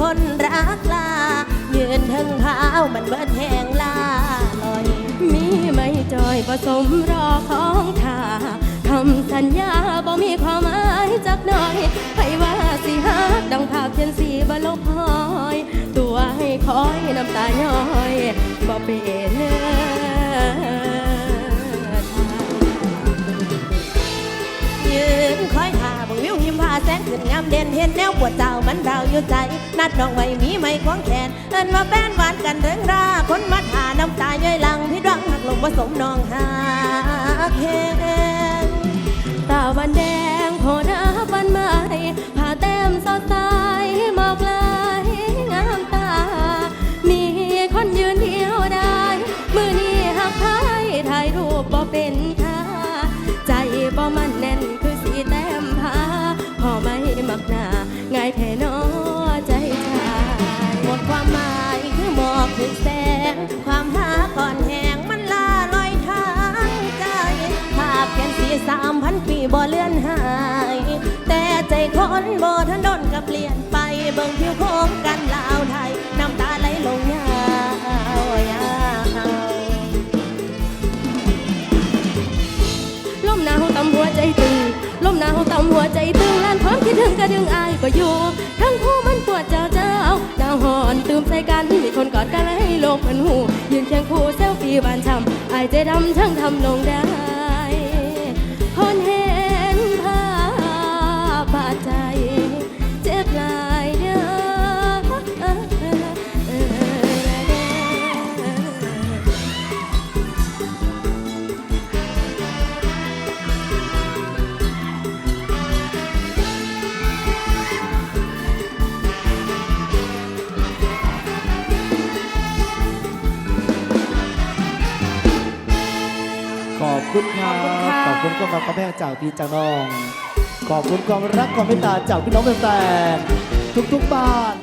คนรักลา ยืนถึงเท้ามันเบิดแหงลาลอย มีไม่จอยผสมรอของท่าคำสัญญาบ่มีความหมายจักหน่อยให้ว่าสิฮักดังภาพเทียนสีบลบพอย ตัวให้คอยน้ำตาย้อยบ่เป็น ขึ้นงามเด่นเห็นแนวปวดเจ้ามันดาวอยู่ใจ นัดน้องไว้มีไม่ควงแขนเอินมาแป้นหวานกันเริงรา คนมาทาน้ำตาย่อยหลังพี่ดวังหักลงผสมน้องหาแหงตาวันแดงโผล่หน้าบันไม้ผ้าแต้มสดใสหมอกลายงามตา มีคนยืนเดียวได้ มือนี้หักท้ายถ่ายรูปบ่เป็นค่าใจบ่มันแน่นคือสีแต้ม หมอกคือแสง ความหาก่อนแหงมันลาลอยทางใจภาพแค่สีสามพันปีบ่เลื่อนหาย แต่ใจคนบ่ทันโดนกับเปลี่ยนไป เบิ่งผิวโคมกันลาวไทย น้ำตาไหลลงยาวยาวลมหนาวตำหัวใจตึงลมหนาวตำหัวใจตึงลานความคิดถึงกระดึงอายก็อยู่ทั้งคู่ อนตื่มใส่กันมีคนกอดกันให้โลกมันหูยืนเคียงคู่เซลฟี่บานช้ำอายใจดำทั้งทำลงได้คนเห็นภาพบาดใจ เจ็บหลายเด้อ อบคุณครับ ขอบคุณความรักความแพงจากพี่จากน้อง ขอบคุณความรักความเมตตาจากพี่น้องแฟนๆทุกๆบ้าน